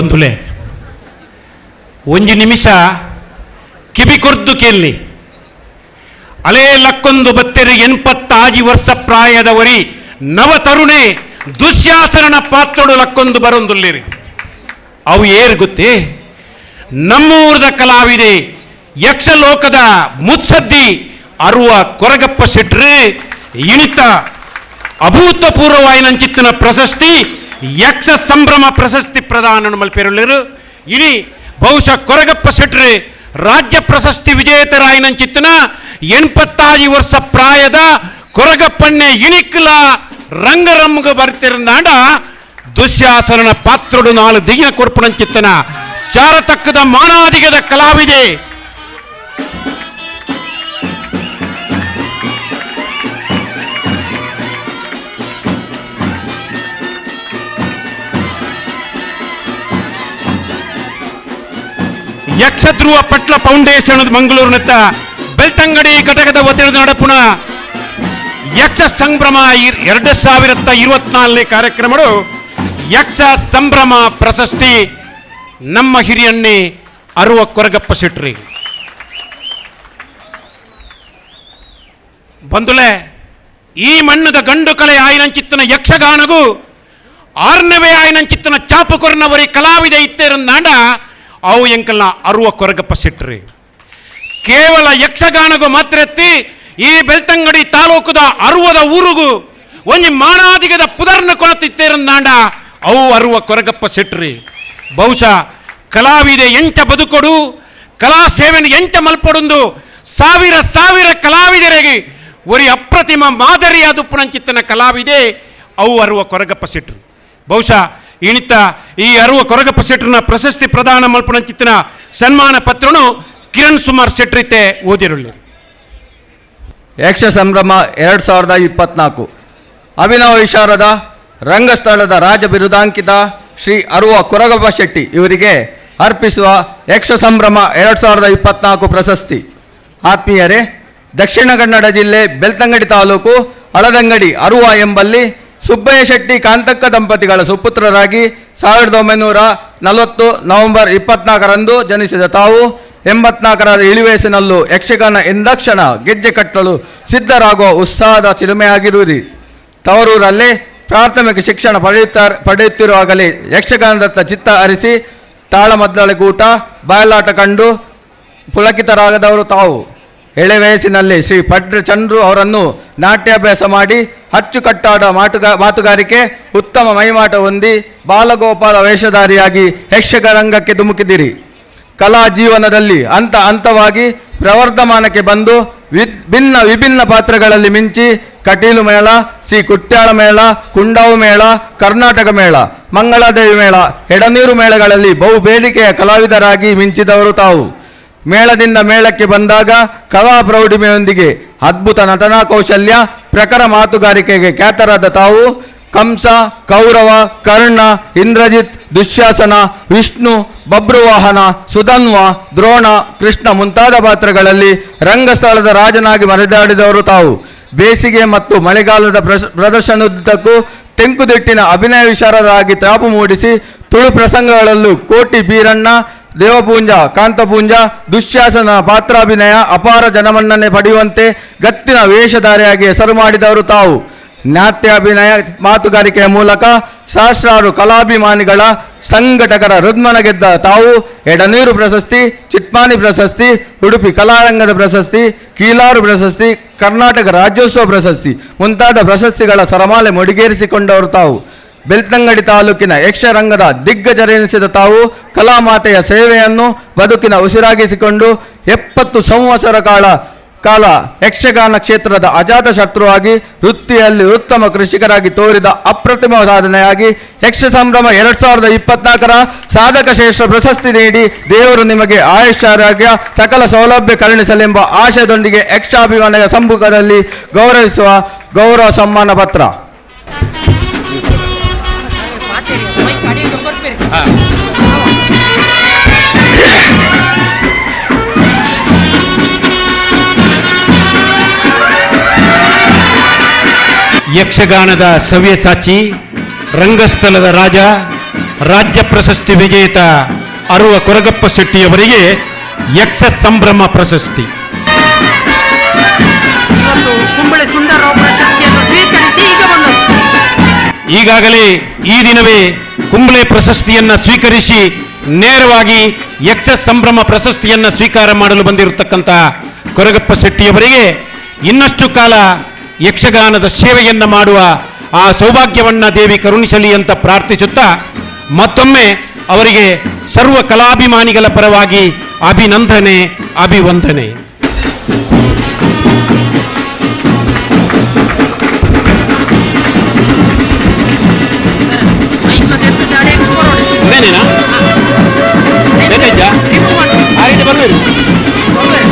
ಬಂಧುಲೆ. ಒಂಜಿ ನಿಮಿಷ ಕಿವಿ ಕೊರ್ದು ಕೇಳಿ ಅಲೇ ಲಕ್ಕೊಂದು ಬತ್ತೆರೆ ಎನ್ಪತ್ತಾಜಿ ವರ್ಷ ಪ್ರಾಯದವರಿ ನವ ತರುಣೆ ದುಶ್ಯಾಸನನ ಪಾತ್ರಡು ಲಕ್ಕೊಂದು ಬರೊಂದುಲ್ಲಿರಿ. ಅವು ಏರ್ ಗೊತ್ತೇ? ನಮ್ಮೂರದ ಕಲಾವಿದೆ ಯಕ್ಷಲೋಕದ ಮುತ್ಸದ್ದಿ ಅರುವ ಕೊರಗಪ್ಪ ಶೆಟ್ರು, ಇಣಿತ ಅಭೂತಪೂರ್ವವಾಯಿನಂಚಿತ್ತಿನ ಪ್ರಶಸ್ತಿ ಯಕ್ಷ ಸಂಭ್ರಮ ಪ್ರಶಸ್ತಿ ಪ್ರದಾನ ಮಲ್ಪೆರುಳ್ಳರು ಇನಿ ಬಹುಶಃ ಕೊರಗಪ್ಪ ಶೆಟ್ರು ರಾಜ್ಯ ಪ್ರಶಸ್ತಿ ವಿಜೇತರಾಯಿನಂಚಿತ್ತಿನ ಎಣ್ಪತ್ತಾಜಿ ವರ್ಷ ಪ್ರಾಯದ ಕೊರಗಪ್ಪಣ್ಣೆ ಇಣಿಕ್ಲ ರಂಗರಮ್ಗ ಬರ್ತಿರಂದಾಂಡ ದುಶ್ಯಾಸನನ ಪಾತ್ರಡು ನಾಲು ದಿಗಿನ ಚಾರ ಚಾರತಕ್ಕದ ಮಾನಾದಿಗದ ಕಲಾವಿದೆ ಯಕ್ಷಧ್ರುವ ಪಟ್ಲ ಫೌಂಡೇಶನ್ ಮಂಗಳೂರಿನತ್ತ. ಬೆಳ್ತಂಗಡಿ ಘಟಕದ ಒತ್ತಡದ ನಡಪುಣ ಯಕ್ಷ ಸಂಭ್ರಮ ಎರಡು ಸಾವಿರದ ಇರುವತ್ನಾಲ್ಕನೇ ಕಾರ್ಯಕ್ರಮಗಳು. ಯಕ್ಷ ಸಂಭ್ರಮ ಪ್ರಶಸ್ತಿ ನಮ್ಮ ಹಿರಿಯಣ್ಣೆ ಅರುವ ಕೊರಗಪ್ಪ ಶೆಟ್ರಿ. ಬಂಧುಲೆ ಈ ಮಣ್ಣದ ಗಂಡು ಕಲೆ ಆಯ್ನಂಚಿತ್ತನ ಯಕ್ಷಗಾನಗೂ, ಆರ್ನವೇ ಆಯ್ನಂಚಿತ್ತನ ಚಾಪು ಕಲಾವಿದ ಇತ್ತೇರಂದಾಂಡ ಅವು ಎಂಕಲ್ನ ಅರುವ ಕೊರಗಪ್ಪ ಸಿಟ್ರಿ ಕೇವಲ ಯಕ್ಷಗಾನಗೂ ಮಾತ್ರ ಎತ್ತಿ ಈ ಬೆಳ್ತಂಗಡಿ ತಾಲೂಕುದ ಅರುವದ ಊರುಗೂ ಒಂಜಿ ಮಾನಾದಿಗದ ಪುದರ್ನ ಕೊಳತಿತ್ತೇರಂದಾಂಡ ಅವು ಅರುವ ಕೊರಗಪ್ಪ ಸಿಟ್ರಿ ಬಹುಶಃ ಕಲಾವಿದೆ ಎಂಚ ಬದುಕೊಡು, ಕಲಾ ಸೇವೆನ ಎಂಚ ಮಲ್ಪಡೊಂದು ಸಾವಿರ ಸಾವಿರ ಕಲಾವಿದರಿಗೆ ಒರಿ ಅಪ್ರತಿಮ ಮಾದರಿಯಾದ ಉಪ್ಪುನಂಚಿತ್ತನ ಕಲಾವಿದೆ ಅವು ಅರುವ ಕೊರಗಪ್ಪ ಸಿಟ್ರಿ ಬಹುಶಃ ಇಣಿತ ಈ ಅರುವ ಕೊರಗಪ್ಪ ಶೆಟ್ರನ ಪ್ರಶಸ್ತಿ ಪ್ರದಾನ ಮಲ್ಪುನಂಚಿತ್ತಿನ ಸನ್ಮಾನ ಪತ್ರನು ಕಿರಣ್ ಸುಮಾರ್ ಶೆಟ್ರಿತೆ ಓದಿರುಳ್ಳಿ ಯಕ್ಷ ಸಂಭ್ರಮ ಎರಡು ಸಾವಿರದ ಇಪ್ಪತ್ನಾಲ್ಕು. ಅಭಿನವ ವಿಶಾರದ ರಂಗಸ್ಥಳದ ರಾಜ ಬಿರುದಾಂಕಿತ ಶ್ರೀ ಅರುವ ಕೊರಗಪ್ಪ ಶೆಟ್ಟಿ ಇವರಿಗೆ ಅರ್ಪಿಸುವ ಯಕ್ಷ ಸಂಭ್ರಮ ಎರಡು ಸಾವಿರದ ಇಪ್ಪತ್ನಾಲ್ಕು ಪ್ರಶಸ್ತಿ. ಆತ್ಮೀಯರೇ, ದಕ್ಷಿಣ ಕನ್ನಡ ಜಿಲ್ಲೆ ಬೆಳ್ತಂಗಡಿ ತಾಲೂಕು ಹಳದಂಗಡಿ ಅರುವ ಎಂಬಲ್ಲಿ ಸುಬ್ಬಯ್ಯ ಶೆಟ್ಟಿ ಕಾಂತಕ್ಕ ದಂಪತಿಗಳ ಸುಪುತ್ರರಾಗಿ ಸಾವಿರದ ಒಂಬೈನೂರ ನಲವತ್ತು ನವೆಂಬರ್ ಇಪ್ಪತ್ನಾಲ್ಕರಂದು ಜನಿಸಿದ ತಾವು ಎಂಬತ್ನಾಲ್ಕರ ಇಳಿವಯಸ್ಸಿನಲ್ಲೂ ಯಕ್ಷಗಾನ ಎಂದಕ್ಷಣ ಗೆಜ್ಜೆ ಕಟ್ಟಲು ಸಿದ್ಧರಾಗುವ ಉತ್ಸಾಹದ ಚಿಲುಮೆಯಾಗಿರುವುದು. ತವರೂರಲ್ಲೇ ಪ್ರಾಥಮಿಕ ಶಿಕ್ಷಣ ಪಡೆಯುತ್ತಾ ಪಡೆಯುತ್ತಿರುವಾಗಲೇ ಯಕ್ಷಗಾನದತ್ತ ಚಿತ್ತ ಹರಿಸಿ ತಾಳಮದ್ದಳೆಗೂಟ, ಬಯಲಾಟ ಕಂಡು ಪುಳಕಿತರಾಗದವರು ತಾವು. ಎಳೆ ವಯಸ್ಸಿನಲ್ಲಿ ಶ್ರೀ ಪಡ್ರ ಚಂದ್ರು ಅವರನ್ನು ನಾಟ್ಯಾಭ್ಯಾಸ ಮಾಡಿ ಅಚ್ಚುಕಟ್ಟಾದ ಮಾತುಗಾ, ಮಾತುಗಾರಿಕೆ ಉತ್ತಮ ಮೈಮಾಟ ಹೊಂದಿ ಬಾಲಗೋಪಾಲ ವೇಷಧಾರಿಯಾಗಿ ಯಕ್ಷಗರಂಗಕ್ಕೆ ಧುಮುಕಿದಿರಿ ಕಲಾ ಜೀವನದಲ್ಲಿ ಹಂತ ಹಂತವಾಗಿ ಪ್ರವರ್ಧಮಾನಕ್ಕೆ ಬಂದು ಭಿನ್ನ ವಿಭಿನ್ನ ಪಾತ್ರಗಳಲ್ಲಿ ಮಿಂಚಿ ಕಟೀಲು ಮೇಳ, ಶ್ರೀ ಕುಟ್ಯಾಳ ಮೇಳ, ಕುಂಡಾವು ಮೇಳ, ಕರ್ನಾಟಕ ಮೇಳ, ಮಂಗಳಾದೇವಿ ಮೇಳ, ಎಡನೀರು ಮೇಳಗಳಲ್ಲಿ ಬಹು ಬೇಡಿಕೆಯ ಕಲಾವಿದರಾಗಿ ಮಿಂಚಿದವರು ತಾವು. ಮೇಳದಿಂದ ಮೇಳಕ್ಕೆ ಬಂದಾಗ ಕಲಾ ಪ್ರೌಢಿಮೆಯೊಂದಿಗೆ ಅದ್ಭುತ ನಟನಾ ಕೌಶಲ್ಯ, ಪ್ರಖರ ಮಾತುಗಾರಿಕೆಗೆ ಖ್ಯಾತರಾದ ತಾವು ಕಂಸ, ಕೌರವ, ಕರ್ಣ, ಇಂದ್ರಜಿತ್, ದುಶ್ಯಾಸನ, ವಿಷ್ಣು, ಬಬ್ರುವಾಹನ, ಸುಧನ್ವ, ದ್ರೋಣ, ಕೃಷ್ಣ ಮುಂತಾದ ಪಾತ್ರಗಳಲ್ಲಿ ರಂಗಸ್ಥಳದ ರಾಜನಾಗಿ ಮರೆದಾಡಿದವರು ತಾವು. ಬೇಸಿಗೆ ಮತ್ತು ಮಳೆಗಾಲದ ಪ್ರದರ್ಶನದುದ್ದಕ್ಕೂ ತೆಂಕುದಿಟ್ಟಿನ ಅಭಿನಯ ವಿಚಾರರಾಗಿ ತಾಪು ಮೂಡಿಸಿ ತುಳು ಪ್ರಸಂಗಗಳಲ್ಲೂ ಕೋಟಿ ಬೀರಣ್ಣ ದೇವಪೂಂಜ, ಕಾಂತಪೂಂಜ, ದುಶ್ಯಾಸನ, ಪಾತ್ರಾಭಿನಯ, ಅಪಾರ ಜನಮನ್ನಣೆ ಪಡೆಯುವಂತೆ ಗತ್ತಿನ ವೇಷಧಾರಿಯಾಗಿ ಹೆಸರು ಮಾಡಿದವರು ತಾವು. ನಾಟ್ಯಾಭಿನಯ ಮಾತುಗಾರಿಕೆಯ ಮೂಲಕ ಸಹಸ್ರಾರು ಕಲಾಭಿಮಾನಿಗಳ ಸಂಘಟಕರ ಹೃದ್ಮನ ಗೆದ್ದ ತಾವು ಎಡನೀರು ಪ್ರಶಸ್ತಿ ಚಿಟ್ಮಾನಿ ಪ್ರಶಸ್ತಿ, ಉಡುಪಿ ಕಲಾರಂಗದ ಪ್ರಶಸ್ತಿ, ಕೀಲಾರು ಪ್ರಶಸ್ತಿ, ಕರ್ನಾಟಕ ರಾಜ್ಯೋತ್ಸವ ಪ್ರಶಸ್ತಿ ಮುಂತಾದ ಪ್ರಶಸ್ತಿಗಳ ಸರಮಾಲೆ ಮುಡಿಗೇರಿಸಿಕೊಂಡವರು ತಾವು. ಬೆಳ್ತಂಗಡಿ ತಾಲೂಕಿನ ಯಕ್ಷರಂಗದ ದಿಗ್ಗಜರೆನಿಸಿದ ತಾವು ಕಲಾಮಾತೆಯ ಸೇವೆಯನ್ನು ಬದುಕಿನ ಉಸಿರಾಗಿಸಿಕೊಂಡು ಎಪ್ಪತ್ತು ಸಂವತ್ಸರ ಕಾಲ ಕಾಲ ಯಕ್ಷಗಾನ ಕ್ಷೇತ್ರದ ಅಜಾತ ಶತ್ರುವಾಗಿ ವೃತ್ತಿಯಲ್ಲಿ ಉತ್ತಮ ಕೃಷಿಕರಾಗಿ ತೋರಿದ ಅಪ್ರತಿಮ ಸಾಧನೆಯಾಗಿ ಯಕ್ಷ ಸಂಭ್ರಮ ಎರಡ್ ಸಾವಿರದ ಇಪ್ಪತ್ನಾಲ್ಕರ ಸಾಧಕ ಶ್ರೇಷ್ಠ ಪ್ರಶಸ್ತಿ ನೀಡಿ ದೇವರು ನಿಮಗೆ ಆಯುಷ್ಯಾರೋಗ್ಯ ಸಕಲ ಸೌಲಭ್ಯ ಕರುಣಿಸಲೆಂಬ ಆಶಯದೊಂದಿಗೆ ಯಕ್ಷಾಭಿಮಾನದ ಸಮ್ಮುಖದಲ್ಲಿ ಗೌರವಿಸುವ ಗೌರವ ಸಮ್ಮಾನ ಪತ್ರ. ಯಕ್ಷಗಾನದ ಸವ್ಯಸಾಚಿ ರಂಗಸ್ಥಳದ ರಾಜ ರಾಜ್ಯ ಪ್ರಶಸ್ತಿ ವಿಜೇತ ಅರುವ ಕೊರಗಪ್ಪ ಶೆಟ್ಟಿಯವರಿಗೆ ಯಕ್ಷ ಸಂಭ್ರಮ ಪ್ರಶಸ್ತಿ. ಈಗಾಗಲೇ ಈ ದಿನವೇ ಕುಂಬಳೆ ಪ್ರಶಸ್ತಿಯನ್ನ ಸ್ವೀಕರಿಸಿ ನೇರವಾಗಿ ಯಕ್ಷ ಸಂಭ್ರಮ ಪ್ರಶಸ್ತಿಯನ್ನ ಸ್ವೀಕಾರ ಮಾಡಲು ಬಂದಿರತಕ್ಕಂಥ ಕೊರಗಪ್ಪ ಶೆಟ್ಟಿಯವರಿಗೆ ಇನ್ನಷ್ಟು ಕಾಲ ಯಕ್ಷಗಾನದ ಸೇವೆಯನ್ನ ಮಾಡುವ ಆ ಸೌಭಾಗ್ಯವನ್ನ ದೇವಿ ಕರುಣಿಸಲಿ ಅಂತ ಪ್ರಾರ್ಥಿಸುತ್ತಾ ಮತ್ತೊಮ್ಮೆ ಅವರಿಗೆ ಸರ್ವ ಕಲಾಭಿಮಾನಿಗಳ ಪರವಾಗಿ ಅಭಿನಂದನೆ, ಅಭಿವಂದನೆ. ಇದೇನೇನಾ ಬೇಕಾಯ್ತಾ? ರಿಮೂವ್ ಮಾಡಿ ಆ ರೀತಿ ಬರಬೇಕು ಕೊರೋಡೆ.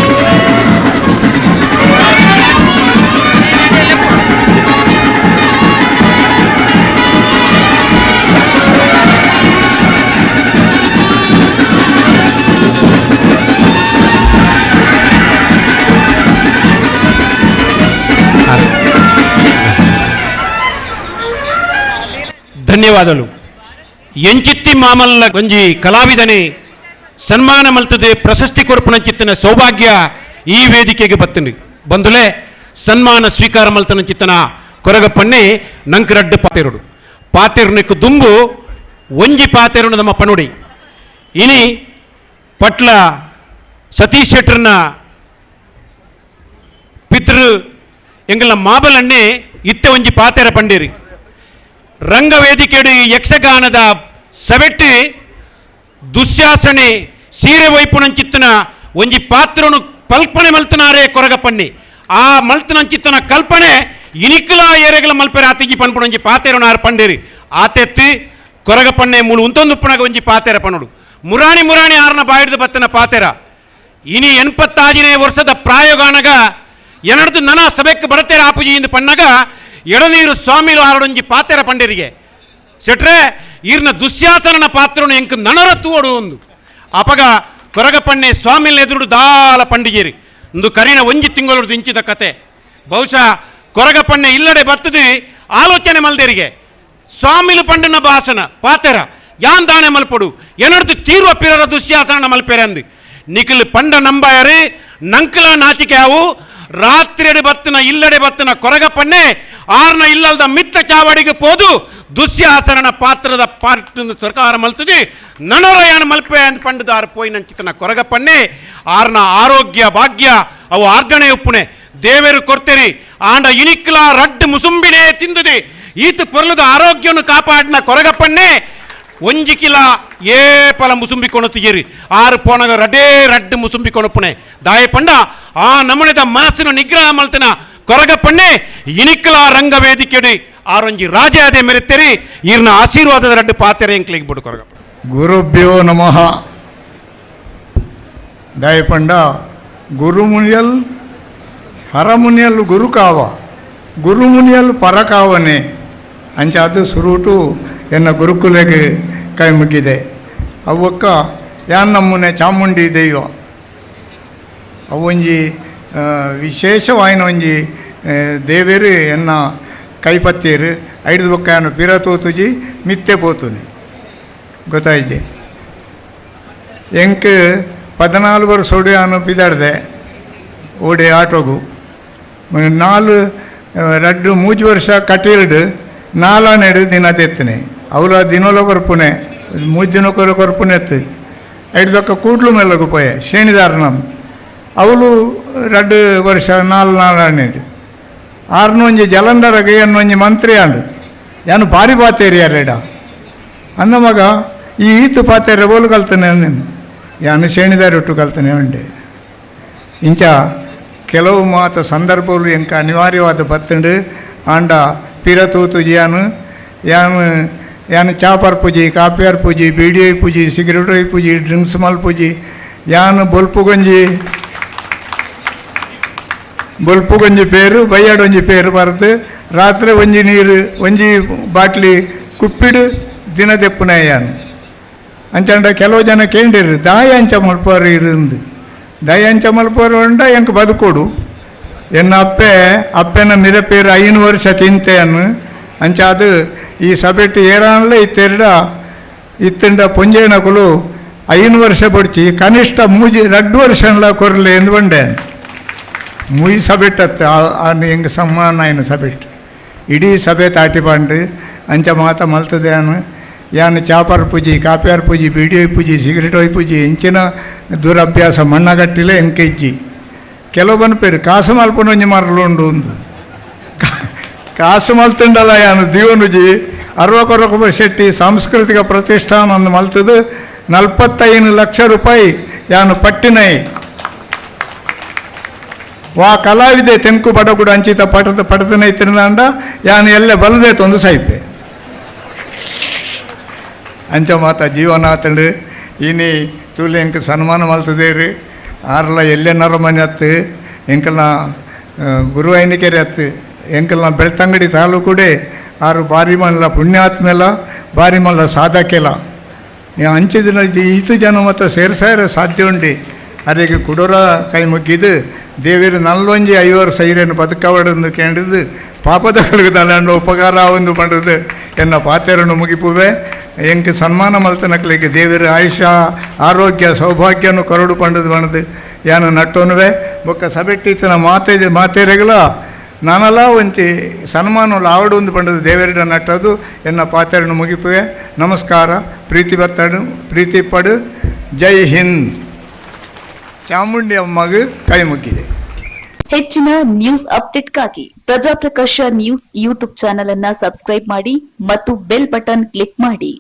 ಎಂಚಿತ್ತಿ ಮಾಮಲ್ಲ ಗಂಜಿ ಕಲಾವಿದನೆ ಸನ್ಮಾನ ಮಲ್ತದೆ ಪ್ರಶಸ್ತಿ ಕೊರ್ಪಣಂಚಿತ್ತಿನ ಸೌಭಾಗ್ಯ ಈ ವೇದಿಕೆಗೆ ಬತ್ತನಿ ಬಂದುಲೆ ಸನ್ಮಾನ ಸ್ವೀಕಾರ ಮಲ್ತನ ಚಿತ್ತನ ಕೊರಗಪ್ಪಣ್ಣೆ ನಂಕರಡ್ಡ ಪಾತೆರುಡು. ಪಾತೆರುನಕ್ಕೆ ದುಂಬು ಒಂಜಿ ಪಾತೆರುಡು ನಮ್ಮ ಪನುಡಿ. ಇನಿ ಪಟ್ಲ ಸತೀಶ್ ಶೆಟ್ಟರ್ನ ಪಿತೃ ಎಂಗಲ ಮಾಬಲನ್ನೇ ಇತ್ತೆ ಒಂಜಿ ಪಾತೆರ ಪಂಡೇರಿ. ರಂಗವೇದಿಕೆಡು ಯಕ್ಷಗಾನದ ಸವೆಟ್ಟು ದುಶ್ಯಾಸನೆ ಸೀರೆ ವೈಪುಣಂಚಿತ್ತನ ಒಂಜಿ ಪಾತ್ರನು ಕಲ್ಪನೆ ಮಲ್ತನಾರೆ ಕೊರಗಪ್ಪಣ್ಣಿ ಆ ಮಲ್ತನಂಚಿತ್ತನ ಕಲ್ಪನೆ ಇನಿಕಲ ಏರೆಗಳ ಮಲ್ಪೆರೆ ಆತಿಜಿ ಪನ್ಪುಣ ಒಂಜಿ ಪಾತೆರನು ಆತೆತ್ತಿ ಕೊರಗಪ್ಪಣ್ಣೆ ಮೂಲು ಉಂತೊಂದು ಒಂಜಿ ಪಾತೆರ ಪನುಡು ಮುರಾಣಿ ಮುರಾಣಿ ಆರನ ಬಾಯಿಡ್ದು ಬತ್ತನ ಪಾತೆರ. ಇನಿ ಎನ್ಪತ್ತಾಜನೇ ವರ್ಷದ ಪ್ರಾಯೋಗಾನಗ, ಎನಡ್ದು ನನ ಸಭೆಕ್ಕೆ ಬರತೇರ ಆಪುಜಿ ಇಂದು ಪಣ್ಣಗ ಎಳನೀರು ಸ್ವಾಮಿಲು ಆರಡೊಂಜಿ ಪಾತೆರ ಪಂಡಿರಿಗೆ. ಸೆಟ್ರೆ ಈರ್ನ ದುಶ್ಯಾಸನನ ಪಾತ್ರನು ಎಂಕ್ ನನರ ತೂಡು ಒಂದು. ಅಪಗ ಕೊರಗಪಣ್ಣೆ ಸ್ವಾಮಿಲ್ ಎದುರು ದಾಲ ಪಂಡಿಗೇರಿ. ಒಂದು ಕರಿನ ಒಂಜಿ ತಿಂಗಳು ದಿಂಚಿದ ಕತೆ. ಬಹುಶಃ ಕೊರಗಪಣ್ಣೆ ಇಲ್ಲಡೆ ಬರ್ತದೆ ಆಲೋಚನೆ ಮಲ್ದೇರಿಗೆ. ಸ್ವಾಮಿಲು ಪಂಡನ ಭಾಷಣ, ಪಾತೆರ, ಯಾನ್ ದಾಣೆ ಮಲ್ಪಡು? ಎನಡ್ದು ತೀರುವ ಪಿರರ ದುಶ್ಯಾಸನ ಮಲ್ಪೇರೆ ಅಂದು. ನಿಖಿಲ್ ಪಂಡ ನಂಬಾಯರಿ, ನಂಕಲ ನಾಚಿಕೆ ಅವು. ರಾತ್ರಿಯಡೆ ಬತ್ತಿನ, ಇಲ್ಲಡೆ ಕೊರಗ ಕೊರಗಪ್ಪಣ್ಣೆ ಆರ್ನ ಇಲ್ಲದ ಮಿತ್ತ ಚಾವಡಿಗೆ ಪೋದು ದುಶ್ಯಾಸನನ ಪಾತ್ರದ ಪಾರ್ಟ್ ಸರ್ಕಾರ ಮಲ್ತದೆ. ನನರಯಾನ ಮಲ್ಪೆ ಅಂತ ಪಂಡದಾರ ಪೋಯಿ ನಂಚಿತನ ಕೊರಗಪ್ಪಣ್ಣೆ ಆರ್ನ ಆರೋಗ್ಯ, ಭಾಗ್ಯ, ಅವು ಆರ್ಗಣೆ ಉಪ್ಪುಣೆ ದೇವರು ಕೊರ್ತೇನೆ, ಆಂಡ ಇನಿಕ್ಲ ರಡ್ ಮುಸುಂಬಿನೇ ತಿಂದದೆ. ಈತ ಪೊರಲದ ಆರೋಗ್ಯವನ್ನು ಕಾಪಾಡಿನ ಕೊರಗಪ್ಪಣ್ಣೆ ಒಂಜಿಕಿಲ ಏಪಲ ಮುಸುಂಬಿ ಕೊಣತಿಗಿರಿ ಆರು ಪೋನಗ ರಡೇ ರಡ್ ಮುಸುಂಬಿ ಕೊಣಪುಣೆ ದಾಯ ಪಂಡ, ಆ ನಮನೆದ ಮನಸ್ಸಿನ ನಿಗ್ರಹ ಮಲ್ತನ. ಕೊರಗಪ್ಪಣ್ಣೆ ಇನಿಕಲ ರಂಗ ವೇದಿಕೆಡಿ ಆರೊಂಜಿ ರಾಜೇ ಅದೇ ಮೆರೆತೆರಿ ಈರ್ನ ಆಶೀರ್ವಾದದ ರಡ್ಡು ಪಾತೆರೆ ಎಂಕ್ಲಿಗೆ ಬಿಡು ಕೊರಗಪ್ಪ ಗುರುಭ್ಯೋ ನಮಃ ದಯಪಂಡ ಗುರುಮುನಿಯಲ್ ಹರಮುನಿಯಲ್ ಗುರು ಕಾವ ಗುರುಮುನಿಯಲ್ ಪರಕಾವನೆ ಅಂಚ ಅದು ಸುರುಟು ಎನ್ನ ಗುರುಕುಲೆಗೆ ಕೈ ಮುಗಿದೆ ಅವಕ್ಕ ಯಾನ್ ನಮ್ಮನೆ ಚಾಮುಂಡಿ ದೈವ ಅವೊಂಜಿ ಒಂಜಿ ಆ, ದೇವೇರು ಎನ್ನ ಕೈಪತ್ತೇರು ಐದು ಬೊಕ್ಕ ಏನು ಪಿರ ತೋತುಜಿ ಮಿತ್ತೆ ಪೋತುನಿ. ಗೊತ್ತಾಯ್ತೆ ಎಂಕ್ ಪದಿನಾಲ್ಕು ವರ್ಷ ಒಡಿ ನಾನು ಪಿದಾಡ್ದೆ ಓಡಿ ಆಟೋಗು. ನಾಲ್ ರಡ್ಡು ಮೂಜು ವರ್ಷ ಕಟೀಲ್ಡ್ ನಾಲಾನೆಡು ದಿನ ತೆತ್ತನೆ. ಅವಲ ದಿನೊಲ ಕೊರ್ಪುನೆ ಮೂಜು ದಿನ ಕೊರ ಎತ್ತು. ಐಡ್ದೊಕ್ಕ ಕೂಡ್ಲು ಮೆಲ್ಲಗು ಪೋಯೆ ಶ್ರೇಣಿದಾರ ನಮ್ಮ ಅವಳು ರಡ್ಡು ವರ್ಷ, ನಾಲ್ நாள் ಆರ್ನೊಂಜಿ ಜಲಂಧರಗೆ ಎನ್ನೊಂಜಿ ಮಂತ್ರಿ மந்திரி ஆண்டு ಭಾರಿ ಪಾತೇರಿ ಎಡ ಅಂದ ಮಗ, ಈ ಈತು ಪಾತೆರೆ ಬೋಲು ಕಲ್ತಾನೆ ನೀನು ಯಾನು ಶೇಣಿದಾರಿ ಒಟ್ಟು ಕಲ್ತಾನೆ ಉಂಡೆ ಇಂಚ ಕೆಲವು ಮಾತ ಸಂದರ್ಭಗಳು ಎಂಕ ಅನಿವಾರ್ಯವಾದ ಬತ್ತಂಡು ಆಂಡ ಪಿರ ತೂತುಜಿ ಯಾನು ಯಾನು ಚಾಪರ್ ಪೂಜಿ, ಕಾಪಿಯರ್ ಪೂಜಿ ಬೀಡಿ ಪೂಜಿ ಸಿಗರೇಟ್ ಪೂಜಿ, ಡ್ರಿಂಕ್ಸ್ ಮಲ್ ಪೂಜಿ, ಯಾನು ಬೊಲ್ಪುಗೊಂಜಿ ಬೊಲ್ಪು ಒಂಜಿ ಪೇರು ಬಯ್ಯಾಡ್ ಒಂಜಿ ಪೇರು ಬರತು ರಾತ್ರಿ ಒಂಜಿ ನೀರು, ಒಂಜಿ ಬಾಟ್ಲಿ ಕುಪ್ಪಿಡು, ದಿನ ತೆಪ್ಪುನಯ್ಯಾನು ಅಂಚಂಡ ಕೆಲವು ಜನ ಕೇಂಡಿರು ದಾಯ ಅಂಚ ಮಲ್ಪೋರು ಇருந்து ದಾಯ ಅಂಚ ಮಲ್ಪೋರು ಉಂಡ ಎಂಕ್ ಬದುಕೋಡು. ಎನ್ನ ಅಪ್ಪೆ, ಅಪ್ಪೆನ ಮಿರಪೇರು ಐನು ವರ್ಷ ತಿಂತೆಯನ್ನು. ಅಂಚ ಅದು ಈ ಸಬೆಟ್ಟು ಏರಾನ್ಲ ಇತ್ತೆರಡ, ಇತ್ತಿಂಡ ಪುಂಜೇನಕುಲು ಐನು ವರ್ಷ ಬಡ್ಚಿ, ಕನಿಷ್ಠ ಮೂಜಿ, ರಡ್ಡು ವರ್ಷ ಕೊರಲೆ ಎಂದು ಬಂಡೆ ಮುಯ್ ಸಭೆಟ್ಟತ್ತೆ ಆನ್ ಹೆಂಗೆ ಸಮ್ಮಾನ ಆಯ್ನ ಸಭೆಟ್? ಇಡೀ ಸಭೆ ತಾಟಿ ಪಂಡು ಅಂಚ ಮಾತ ಮಲ್ತದೆ ಅನು. ಯಾನು ಚಾಪರ್ ಪೂಜಿ, ಕಾಪ್ಯಾರ್ ಪೂಜಿ ಬೀಡಿ ಒಯ್ ಪೂಜಿ, ಸಿಗರೇಟ್ ಒಯ್ ಪೂಜಿ, ಇಂಚಿನ ದುರಭ್ಯಾಸ ಮಣ್ಣಗಟ್ಟಿಲೆ ಎಂಕೆಜ್ಜಿ ಕೆಲವು ಬನ್ಪೇರು ಕಾಸು ಮಲ್ಪನೊಂಜಿ ಮರಲು ಉಂಡು ಒಂದು ಕಾಸು ಮಲ್ತುಂಡಲ್ಲ ಯಾನು ದಿವನುಜಿ ಅರವ ಕೊರಕೊಬ್ಬ ಶೆಟ್ಟಿ ಸಾಂಸ್ಕೃತಿಕ ಪ್ರತಿಷ್ಠಾನ ಒಂದು ಮಲ್ತದು ನಲ್ಪತ್ತೈದು ಲಕ್ಷ ರೂಪಾಯಿ ಯಾನು ಪಟ್ಟಿನೈ. ವಾ ಕಲಾವಿದೆ ತೆಂಕು ಬಡಗುಡು ಅಂಚಿತ ಪಟದ ಪಟದನೈ ತಿರುನಾಂಡ, ಯಾನು ಎಲ್ಲೆ ಬಲದೆ ತೊಂದು ಸೈಪೆ. ಅಂಚ ಮಾತ ಜೀವನಾಥಂಡು ಇನಿ ತೂಲೆ ಎಂಕ್ ಸನ್ಮಾನ ಮಲ್ತದೇರು, ಆರ್ಲ ಎಲ್ಲೆನ್ನರ ಮನೆ ಹತ್ತು ಎಂಕಲ್ನ ಗುರುವೈನಿಕೆರೆ ಹತ್ತು ಎಂಕಲ್ನ ಬೆಳ್ತಂಗಡಿ ತಾಲೂಕುಡೆ, ಆರು ಬಾರಿ ಮಲ್ಲ ಪುಣ್ಯಾತ್ಮೆಲ ಬಾರಿ ಮಲ್ಲ ಸಾಧಕೆಲ್ಲ ದಿನ ಈತು ಜನ ಮತ್ತು ಸೇರ್ಸಾರ ಸಾಧ್ಯ ಉಂಡಿ. ಅರೆಗೆ ಕುಡೂರ ಕೈ ಮುಗ್ಗಿದ್ದು ದೇವಿರು ನಲ್ಲೊಂಜಿ ಐವರು ಸೈರನ್ನು ಬದುಕವಡನ್ನು ಕೇಳಿದ್ದು ಪಾಪದ ಕಳಗದಲ್ಲ ಉಪಕಾರ ಒಂದು ಮಾಡಿದ್ದು ಎನ್ನ ಪಾತ್ರೆಯನ್ನು ಮುಗಿಪುವೆ. ಎಂಕ್ ಸನ್ಮಾನ ಮಲ್ತನಕ್ಲಿಗೆ ದೇವಿರ ಆಯುಷ ಆರೋಗ್ಯ ಸೌಭಾಗ್ಯನು ಕರಡು ಪಂಡದು ಬಣದು ಯಾನು ನಟ್ಟೋನುವೆ, ಬೊಕ್ಕ ಸಬೆಟ್ಟಿತನ ಮಾತೆ, ಮಾತೇರೆಗಳ ನಾನಲ್ಲ ಒಂಚಿ ಸನ್ಮಾನ ಆವಡು ಒಂದು ಪಂಡದು ದೇವರಿಡ ನಟ್ಟದು, ಎನ್ನ ಪಾತ್ರೆಯನ್ನು ಮುಗಿಪುವೆ. ನಮಸ್ಕಾರ, ಪ್ರೀತಿ ಬತ್ತಡು, ಪ್ರೀತಿ ಪಡು. ಜೈ ಹಿಂದ್. ಚಾಮುಂಡಿ ಅಮ್ಮಗೆ ಕೈ ಮುಗ್ಗಿದೆ ಹೆಚ್ಚಿನ ನ್ಯೂಸ್ ಅಪ್ಡೇಟ್ಗಾಗಿ ಪ್ರಜಾಪ್ರಕಾಶ ನ್ಯೂಸ್ ಯೂಟ್ಯೂಬ್ ಚಾನೆಲ್ ಅನ್ನ ಸಬ್ಸ್ಕ್ರೈಬ್ ಮಾಡಿ ಮತ್ತು ಬೆಲ್ ಬಟನ್ ಕ್ಲಿಕ್ ಮಾಡಿ.